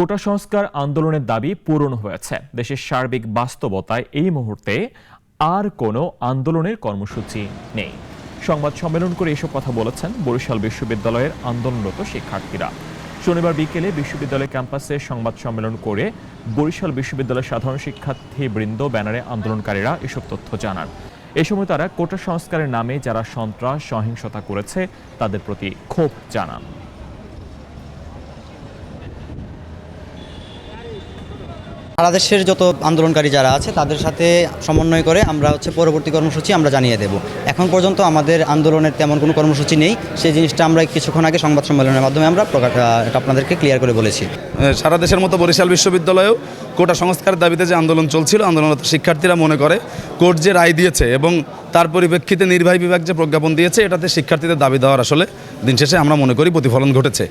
কোটা সংস্কার আন্দোলনের দাবি পূরণ হয়েছে। দেশের সার্বিক বাস্তবতায় এই মুহূর্তে আর কোনো আন্দোলনের কর্মসূচি নেই। সংবাদ সম্মেলন করে এসব কথা বলেছেন বরিশাল বিশ্ববিদ্যালয়ের আন্দোলনরত শিক্ষার্থীরা। শনিবার বিকেলে বিশ্ববিদ্যালয় ক্যাম্পাসে সংবাদ সম্মেলন করে বরিশাল বিশ্ববিদ্যালয়ের সাধারণ শিক্ষার্থী বৃন্দ ব্যানারে আন্দোলনকারীরা এসব তথ্য জানান। এ সময় তারা কোটা সংস্কারের নামে যারা সন্ত্রাস, সহিংসতা করেছে, তাদের প্রতি ক্ষোভ জানান। সারা দেশের যত আন্দোলনকারী যারা আছে, তাদের সাথে সমন্বয় করে আমরা হচ্ছে পরবর্তী কর্মসূচি আমরা জানিয়ে দেব। এখন পর্যন্ত আমাদের আন্দোলনের তেমন কোনো কর্মসূচি নেই। সেই জিনিসটা আমরা কিছুক্ষণ আগে সংবাদ সম্মেলনের মাধ্যমে আমরা প্রকাশ আপনাদেরকে ক্লিয়ার করে বলেছি। সারা দেশের মতো বরিশাল বিশ্ববিদ্যালয়েও কোটা সংস্কারের দাবিতে যে আন্দোলন চলছিল, আন্দোলনরত শিক্ষার্থীরা মনে করে কোর্ট যে রায় দিয়েছে এবং তার পরিপ্রেক্ষিতে নির্বাহী বিভাগ যে প্রজ্ঞাপন দিয়েছে, এটাতে শিক্ষার্থীদের দাবি দেওয়ার আসলে দিন শেষে আমরা মনে করি প্রতিফলন ঘটেছে।